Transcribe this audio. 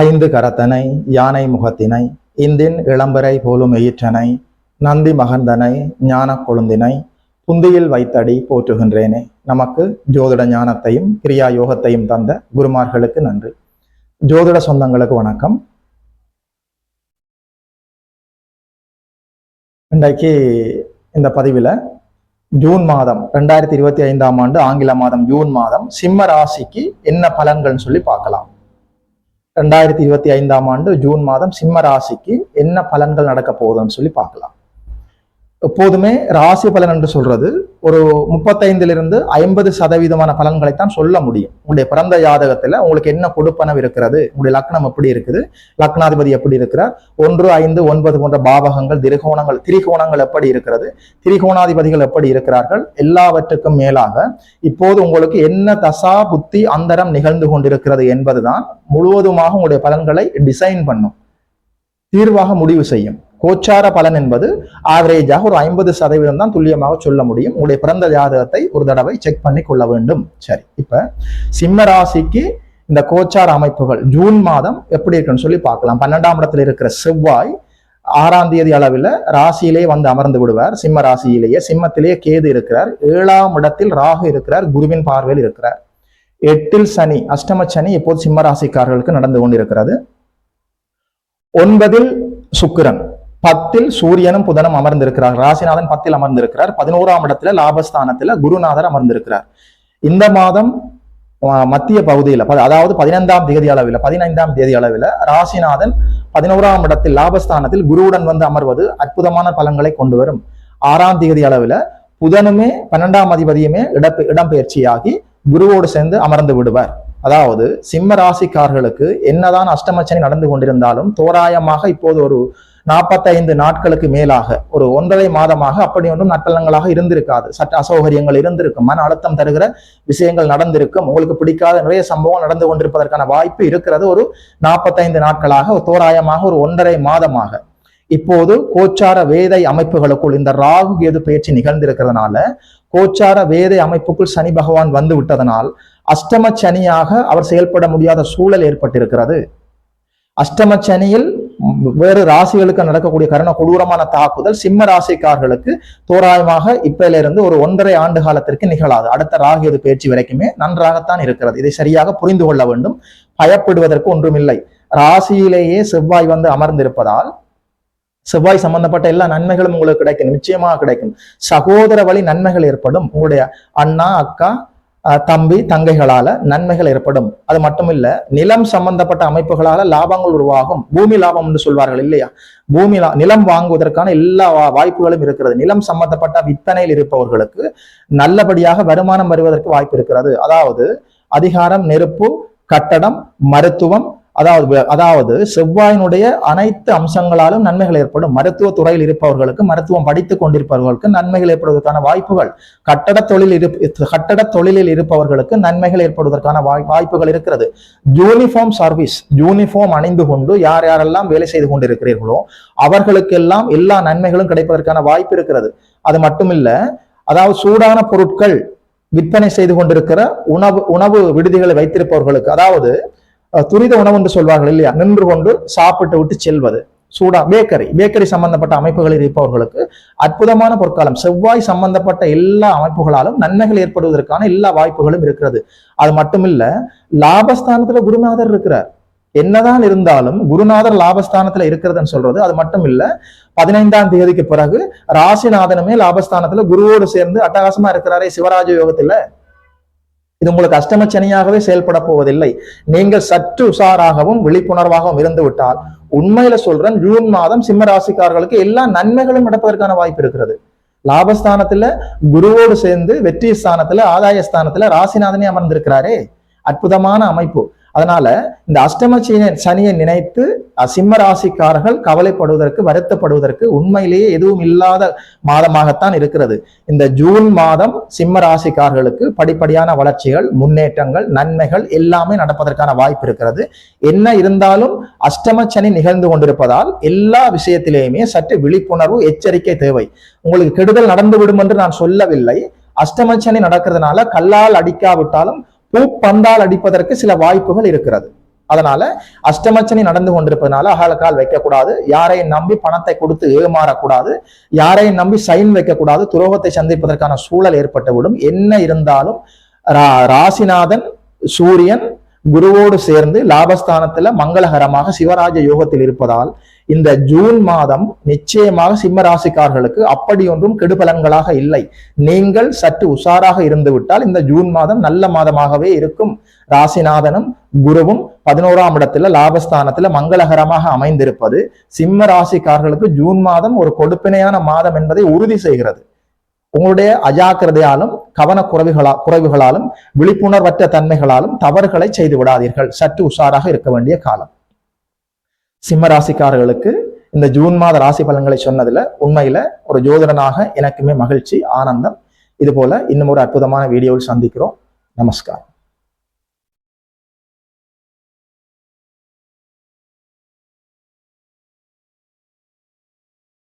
ஐந்து கரத்தனை யானை முகத்தினை இந்தின் இளம்பரை போலும் எயிற்றனை நந்தி மகந்தனை ஞான கொழுந்தினை புந்தியில் வைத்தடி போற்றுகின்றேனே. நமக்கு ஜோதிட ஞானத்தையும் கிரியா யோகத்தையும் தந்த குருமார்களுக்கு நன்றி. ஜோதிட சொந்தங்களுக்கு வணக்கம். இன்றைக்கு இந்த பதிவில் ஜூன் மாதம் ரெண்டாயிரத்தி இருபத்தி ஐந்தாம் ஆண்டு ஆங்கில மாதம் ஜூன் மாதம் சிம்ம ராசிக்கு என்ன பலன்கள்னு சொல்லி பார்க்கலாம். ரெண்டாயிரத்தி இருபத்தி ஐந்தாம் ஆண்டு ஜூன் மாதம் சிம்ம ராசிக்கு என்ன பலன்கள் நடக்க போகுதுன்னு சொல்லி பார்க்கலாம். எப்போதுமே ராசி பலன் என்று சொல்றது ஒரு முப்பத்தைந்திலிருந்து ஐம்பது சதவீதமான பலன்களைத்தான் சொல்ல முடியும். உங்களுடைய பிறந்த ஜாதகத்துல உங்களுக்கு என்ன கொடுப்பனவு இருக்கிறது? உங்களுடைய லக்னம் எப்படி இருக்குது? லக்னாதிபதி எப்படி இருக்கிறார்? ஒன்று ஐந்து ஒன்பது போன்ற பாவகங்கள் திரிகோணங்கள் திரிகோணங்கள் எப்படி இருக்கிறது? திரிகோணாதிபதிகள் எப்படி இருக்கிறார்கள்? எல்லாவற்றுக்கும் மேலாக இப்போது உங்களுக்கு என்ன தசா புத்தி அந்தரம் நிகழ்ந்து கொண்டிருக்கிறது என்பதுதான் முழுவதுமாக உங்களுடைய பலன்களை டிசைன் பண்ணும். தீர்வாக முடிவு செய்யும். கோச்சார பலன் என்பது ஆவரேஜாக ஒரு ஐம்பது சதவீதம் தான் துல்லியமாக சொல்ல முடியும். உங்களுடைய பிறந்த ஜாதகத்தை ஒரு தடவை செக் பண்ணி கொள்ள வேண்டும். சரி இப்ப சிம்ம ராசிக்கு இந்த கோச்சார அமைப்புகள் ஜூன் மாதம் எப்படி இருக்குன்னு சொல்லி பார்க்கலாம். பன்னெண்டாம் இடத்துல இருக்கிற செவ்வாய் ஆறாம் தேதி அளவில் ராசியிலே வந்து அமர்ந்து விடுவார். சிம்ம ராசியிலேயே சிம்மத்திலேயே கேது இருக்கிறார். ஏழாம் இடத்தில் ராகு இருக்கிறார். குருவின் பார்வையில் இருக்கிறார். எட்டில் சனி அஷ்டம சனி இப்போது சிம்ம ராசிக்காரர்களுக்கு நடந்து கொண்டிருக்கிறது. ஒன்பதில் சுக்கிரன். பத்தில் சூரியனும் புதனும் அமர்ந்திருக்கிறார். ராசிநாதன் பத்தில் அமர்ந்திருக்கிறார். பதினோராம் இடத்துல லாபஸ்தானத்துல குருநாதர் அமர்ந்திருக்கிறார். இந்த மாதம் மத்திய பகுதியில் அதாவது பதினைந்தாம் தேதி அளவில் பதினைந்தாம் தேதி அளவில் ராசிநாதன் பதினோராம் இடத்தில் லாபஸ்தானத்தில் குருவுடன் வந்து அமர்வது அற்புதமான பலன்களை கொண்டு வரும். ஆறாம் தேதி அளவில் புதனுமே பன்னெண்டாம் அதிபதியுமே இடப்பு இடம்பெயர்ச்சியாகி குருவோடு சேர்ந்து அமர்ந்து விடுவார். அதாவது சிம்ம ராசிக்காரர்களுக்கு என்னதான் அஷ்டமச்சனி நடந்து கொண்டிருந்தாலும் தோராயமாக இப்போது ஒரு நாற்பத்தைந்து நாட்களுக்கு மேலாக ஒரு ஒன்றரை மாதமாக அப்படி ஒன்றும் நட்டலங்களாக இருந்திருக்காது. சட்ட அசௌகரியங்கள் இருந்திருக்கும். மன அழுத்தம் தருகிற விஷயங்கள் நடந்திருக்கும். உங்களுக்கு பிடிக்காத நிறைய சம்பவம் நடந்து கொண்டிருப்பதற்கான வாய்ப்பு இருக்கிறது. ஒரு நாற்பத்தைந்து நாட்களாக தோராயமாக ஒரு ஒன்றரை மாதமாக. இப்போது கோச்சார வேதை அமைப்புகளுக்குள் இந்த ராகு கேது பயிற்சி நிகழ்ந்திருக்கிறதுனால கோச்சார வேதை அமைப்புக்குள் சனி பகவான் வந்து விட்டதனால் அஷ்டம சனியாக அவர் செயல்பட முடியாத சூழல் ஏற்பட்டிருக்கிறது. அஷ்டம சனியில் வேறு ராசிகளுக்கு நடக்கக்கூடிய கருண கொடூரமான தாக்குதல் சிம்ம ராசிக்காரர்களுக்கு தோராயமாக இப்பல இருந்து ஒரு ஒன்றரை ஆண்டு காலத்திற்கு நிகழாது. அடுத்த ராகியது பயிற்சி வரைக்குமே நன்றாகத்தான் இருக்கிறது. இதை சரியாக புரிந்து கொள்ள வேண்டும். பயப்படுவதற்கு ஒன்றுமில்லை. ராசியிலேயே செவ்வாய் வந்து அமர்ந்திருப்பதால் செவ்வாய் சம்பந்தப்பட்ட எல்லா நன்மைகளும் உங்களுக்கு கிடைக்கும். நிச்சயமாக கிடைக்கும். சகோதர வழி நன்மைகள் ஏற்படும். உங்களுடைய அண்ணா அக்கா தம்பி தங்கைகளால நன்மைகள் ஏற்படும். அது மட்டும் இல்ல நிலம் சம்பந்தப்பட்ட அமைப்புகளால லாபங்கள் உருவாகும். பூமி லாபம் என்று சொல்வார்கள் இல்லையா? பூமி நிலம் வாங்குவதற்கான எல்லா வாய்ப்புகளும் இருக்கிறது. நிலம் சம்பந்தப்பட்ட விற்பனையில் இருப்பவர்களுக்கு நல்லபடியாக வருமானம் வருவதற்கு வாய்ப்பு இருக்கிறது. அதாவது அதிகாரம் நெருப்பு கட்டடம் மருத்துவம் அதாவது அதாவது செவ்வாயினுடைய அனைத்து அம்சங்களாலும் நன்மைகள் ஏற்படும். மருத்துவ துறையில் இருப்பவர்களுக்கு மருத்துவம் படித்துக் கொண்டிருப்பவர்களுக்கு நன்மைகள் ஏற்படுவதற்கான வாய்ப்புகள். கட்டட தொழில் இரு கட்டட தொழிலில் இருப்பவர்களுக்கு நன்மைகள் ஏற்படுவதற்கான வாய் வாய்ப்புகள் இருக்கிறது. யூனிஃபார்ம் சர்வீஸ் யூனிஃபார்ம் அணிந்து கொண்டு யார் யாரெல்லாம் வேலை செய்து கொண்டிருக்கிறீர்களோ அவர்களுக்கெல்லாம் எல்லா நன்மைகளும் கிடைப்பதற்கான வாய்ப்பு இருக்கிறது. அது மட்டுமில்ல அதாவது சூடான பொருட்கள் விற்பனை செய்து கொண்டிருக்கிற உணவு உணவு விடுதிகளை வைத்திருப்பவர்களுக்கு அதாவது துரித உணவு என்று சொல்வார்கள் இல்லையா? நின்று கொண்டு சாப்பிட்டு விட்டு செல்வது. சூடா பேக்கரி பேக்கரி சம்பந்தப்பட்ட அமைப்புகளில் இருப்பவர்களுக்கு அற்புதமான பொற்காலம். செவ்வாய் சம்பந்தப்பட்ட எல்லா அமைப்புகளாலும் நன்மைகள் ஏற்படுவதற்கான எல்லா வாய்ப்புகளும் இருக்கிறது. அது மட்டுமில்ல லாபஸ்தானத்துல குருநாதர் இருக்கிறார். என்னதான் இருந்தாலும் குருநாதர் லாபஸ்தானத்துல இருக்கிறதுன்னு சொல்றது அது மட்டும் இல்ல பதினைந்தாம் தேதிக்கு பிறகு ராசிநாதனுமே லாபஸ்தானத்துல குருவோடு சேர்ந்து அட்டகாசமா இருக்கிறாரே சிவராஜ யோகத்துல. இது உங்களுக்கு அஷ்டமச்சனியாகவே செயல்பட போவதில்லை. நீங்கள் சற்று உஷாராகவும் விழிப்புணர்வாகவும் இருந்து விட்டால் உண்மையில சொல்றேன் ஜூன் மாதம் சிம்ம ராசிக்காரர்களுக்கு எல்லா நன்மைகளும் நடப்பதற்கான வாய்ப்பு இருக்கிறது. லாபஸ்தானத்துல குருவோடு சேர்ந்து வெற்றி ஸ்தானத்துல ஆதாய ஸ்தானத்துல ராசிநாதனே அமர்ந்திருக்கிறாரே. அற்புதமான அமைப்பு. அதனால இந்த அஷ்டம சனியை நினைத்து சிம்ம ராசிக்காரர்கள் கவலைப்படுவதற்கு வருத்தப்படுவதற்கு உண்மையிலேயே எதுவும் இல்லாத மாதமாகத்தான் இருக்கிறது. இந்த ஜூன் மாதம் சிம்ம ராசிக்காரர்களுக்கு படிப்படியான வளர்ச்சிகள் முன்னேற்றங்கள் நன்மைகள் எல்லாமே நடப்பதற்கான வாய்ப்பு இருக்கிறது. என்ன இருந்தாலும் அஷ்டம சனி நிகழ்ந்து கொண்டிருப்பதால் எல்லா விஷயத்திலேயுமே சற்று விழிப்புணர்வு எச்சரிக்கை தேவை. உங்களுக்கு கெடுதல் நடந்து விடும் என்று நான் சொல்லவில்லை. அஷ்டமச்சனி சனி நடக்கிறதுனால கல்லால் அடிக்காவிட்டாலும் பூ பந்தால் அடிப்பதற்கு சில வாய்ப்புகள் இருக்கிறது. அதனால அஷ்டமச்சனி நடந்து கொண்டிருப்பதனால அகலக்கால் வைக்கக்கூடாது. யாரையும் நம்பி பணத்தை கொடுத்து ஏமாறக்கூடாது. யாரையும் நம்பி சைன் வைக்கக்கூடாது. துரோகத்தை சந்திப்பதற்கான சூழல் ஏற்பட்டுவிடும். என்ன இருந்தாலும் ரா- ராசிநாதன் சூரியன் குருவோடு சேர்ந்து லாபஸ்தானத்துல மங்களகரமாக சிவராஜ யோகத்தில் இருப்பதால் இந்த ஜூன் மாதம் நிச்சயமாக சிம்ம ராசிக்காரர்களுக்கு அப்படி ஒன்றும் கெடுபலன்களாக இல்லை. நீங்கள் சற்று உஷாராக இருந்துவிட்டால் இந்த ஜூன் மாதம் நல்ல மாதமாகவே இருக்கும். ராசிநாதனும் குருவும் பதினோராம் இடத்துல லாபஸ்தானத்துல மங்களகரமாக அமைந்திருப்பது சிம்ம ராசிக்காரர்களுக்கு ஜூன் மாதம் ஒரு கொடுப்பினையான மாதம் என்பதை உறுதி செய்கிறது. உங்களுடைய அஜாக்கிரதையாலும் கவனக்குறைவுகளா குறைவுகளாலும் விழிப்புணர்வற்ற தன்மைகளாலும் தவறுகளை செய்து விடாதீர்கள். சற்று உஷாராக இருக்க வேண்டிய காலம். சிம்ம ராசிக்காரர்களுக்கு இந்த ஜூன் மாத ராசி பலன்களை சொன்னதுல உண்மையில ஒரு ஜோதிடனாக எனக்குமே மகிழ்ச்சி ஆனந்தம். இது போல இன்னும் ஒரு அற்புதமான வீடியோவில் சந்திக்கிறோம். நமஸ்காரம்.